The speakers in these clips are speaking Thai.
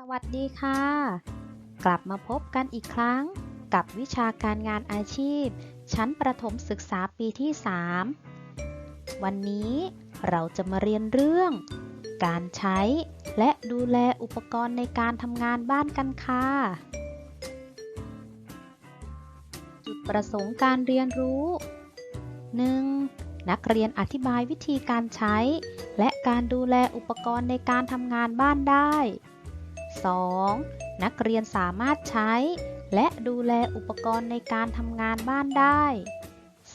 สวัสดีค่ะ กลับมาพบกันอีกครั้งกับวิชาการงานอาชีพ ชั้นประถมศึกษาปีที่ 3 วันนี้เราจะมาเรียนเรื่อง การใช้และดูแลอุปกรณ์ในการทำงานบ้านกันค่ะ จุดประสงค์การเรียนรู้ 1. นักเรียนอธิบายวิธีการใช้ และการดูแลอุปกรณ์ในการทำงานบ้านได้ 2. นักเรียนสามารถใช้ และดูแลอุปกรณ์ในการทำงานบ้านได้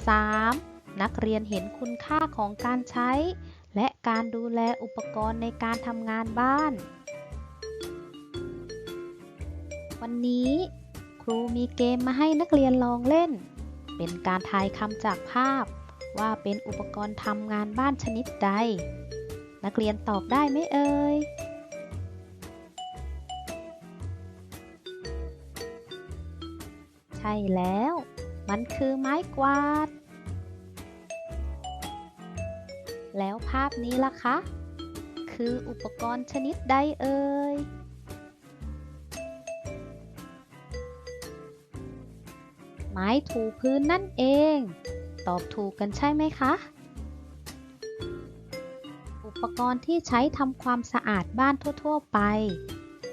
3. นักเรียนเห็นคุณค่าของการใช้ และการดูแลอุปกรณ์ในการทำงานบ้าน วันนี้ครูมีเกมมาให้นักเรียนลองเล่น เป็นการทายคำจากภาพ ว่าเป็นอุปกรณ์ทำงานบ้านชนิดใด นักเรียนตอบได้ไหมเอ่ย ใช่แล้ว มันคือไม้กวาด แล้วภาพนี้ล่ะคะ คืออุปกรณ์ชนิดใดเอ่ย ไม้ถูพื้นนั่นเอง ตอบถูกกันใช่ไหมคะ อุปกรณ์ที่ใช้ทำความสะอาดบ้านทั่ว ๆ ไป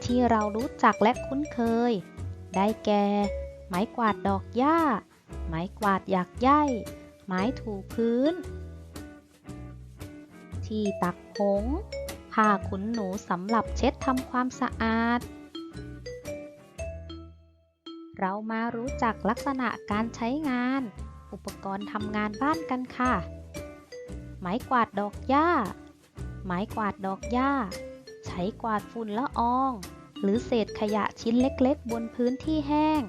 ที่เรารู้จักและคุ้นเคย ได้แก่ ไม้กวาดดอกหญ้า ไม้กวาดหยักใยไม้ถูพื้น ที่ตักผงผ้าขนหนูสำหรับเช็ดทำความสะอาด เรามารู้จักลักษณะการใช้งาน อุปกรณ์ทำงานบ้านกันค่ะ ไม้กวาดดอกหญ้า ไม้กวาดดอกหญ้า ใช้กวาดฝุ่นละออง หรือเศษขยะชิ้นเล็กๆ บนพื้นที่แห้ง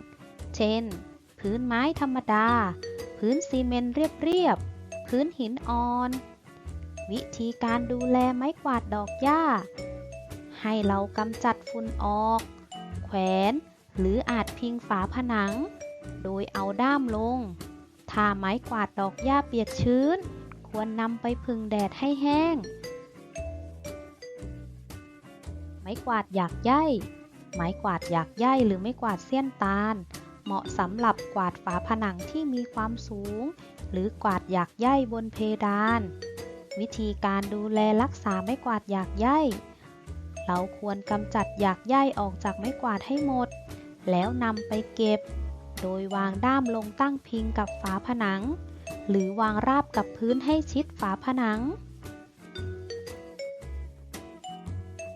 เช่น พื้นไม้ธรรมดา พื้นซีเมนต์เรียบๆ พื้นหินอ่อน วิธีการดูแลไม้กวาดดอกหญ้า ให้เรากำจัดฝุ่นออก แขวนหรืออาจพิงฝาผนัง โดยเอาด้ามลง ถ้าไม้กวาดดอกหญ้าเปียกชื้น ควรนำไปพึ่งแดดให้แห้ง ไม้กวาดหยากใยไม้กวาดหยากใยหรือไม้กวาดเสี้ยนตาล เหมาะสำหรับกวาดฝาผนังที่มีความสูง หรือกวาดหยากใยบนเพดาน วิธีการดูแลรักษาไม้กวาดหยากใยเราควรกำจัดหยากใยออกจากไม้กวาดให้หมด แล้วนำไปเก็บ โดยวางด้ามลงตั้งพิงกับฝาผนัง หรือวางราบกับพื้นให้ชิดฝาผนัง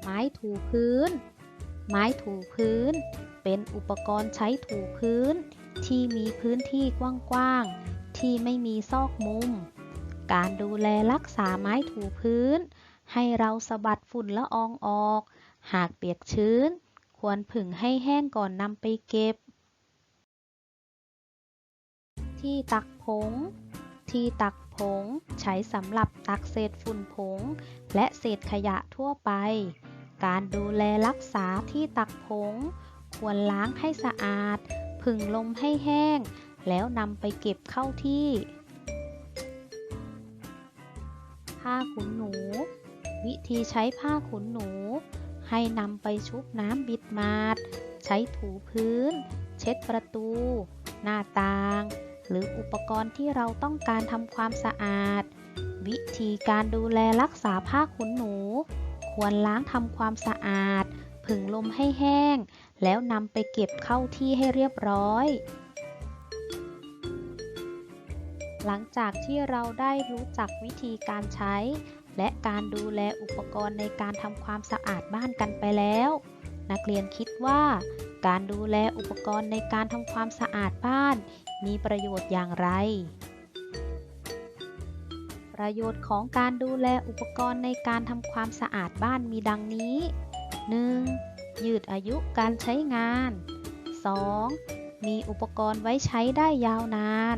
ไม้ถูพื้น ไม้ถูพื้น เป็นอุปกรณ์ใช้ถูพื้น ที่มีพื้นที่กว้างๆ ที่ไม่มีซอกมุม การดูแลรักษาไม้ถูพื้น ให้เราสะบัดฝุ่นละอองออก หากเปียกชื้น ควรผึ่งให้แห้งก่อนนำไปเก็บ ที่ตักผง ที่ตักผงใช้สำหรับตักเศษฝุ่นผง และเศษขยะทั่วไป การดูแลรักษาที่ตักผง ควรล้างให้สะอาด ผึ่งลมให้แห้ง แล้วนำไปเก็บเข้าที่ ผ้าขนหนู วิธีใช้ผ้าขนหนู ให้นำไปชุบน้ำบิดมาด ใช้ถูพื้น เช็ดประตู หน้าต่าง หรืออุปกรณ์ที่เราต้องการทำความสะอาด วิธีการดูแลรักษาผ้าขนหนู ควรล้างทำความสะอาด ผึ่งลมให้แห้ง แล้วนำไปเก็บเข้าที่ให้เรียบร้อย หลังจากที่เราได้รู้จักวิธีการใช้ และการดูแลอุปกรณ์ในการทำความสะอาดบ้านกันไปแล้ว นักเรียนคิดว่าการดูแลอุปกรณ์ในการทำความสะอาดบ้าน มีประโยชน์อย่างไร ประโยชน์ของการดูแลอุปกรณ์ในการทำความสะอาดบ้านมีดังนี้ 1. ยืดอายุการใช้งาน 2. มีอุปกรณ์ไว้ใช้ได้ยาวนาน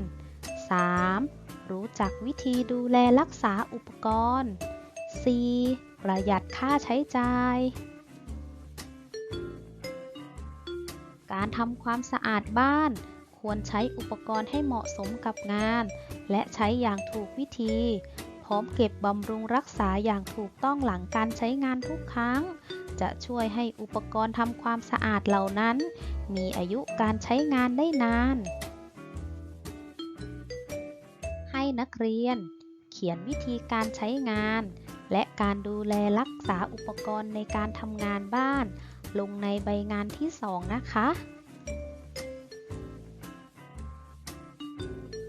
3. รู้จักวิธีดูแลรักษาอุปกรณ์ 4. ประหยัดค่าใช้จ่าย การทำความสะอาดบ้าน ควรใช้อุปกรณ์ให้เหมาะสมกับงาน และใช้อย่างถูกวิธี พร้อมเก็บบำรุงรักษาอย่างถูกต้องหลังการใช้งานทุกครั้ง จะช่วยให้อุปกรณ์ทำความสะอาดเหล่านั้น มีอายุการใช้งานได้นาน ให้นักเรียน เขียนวิธีการใช้งาน และการดูแลรักษาอุปกรณ์ในการทำงานบ้าน ลงในใบงานที่ 2 นะคะ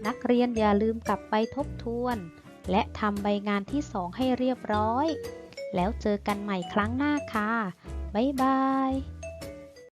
นักเรียนอย่าลืมกลับไปทบทวน และทำใบงานที่สองให้เรียบร้อย แล้วเจอกันใหม่ครั้งหน้าค่ะ บ๊ายบาย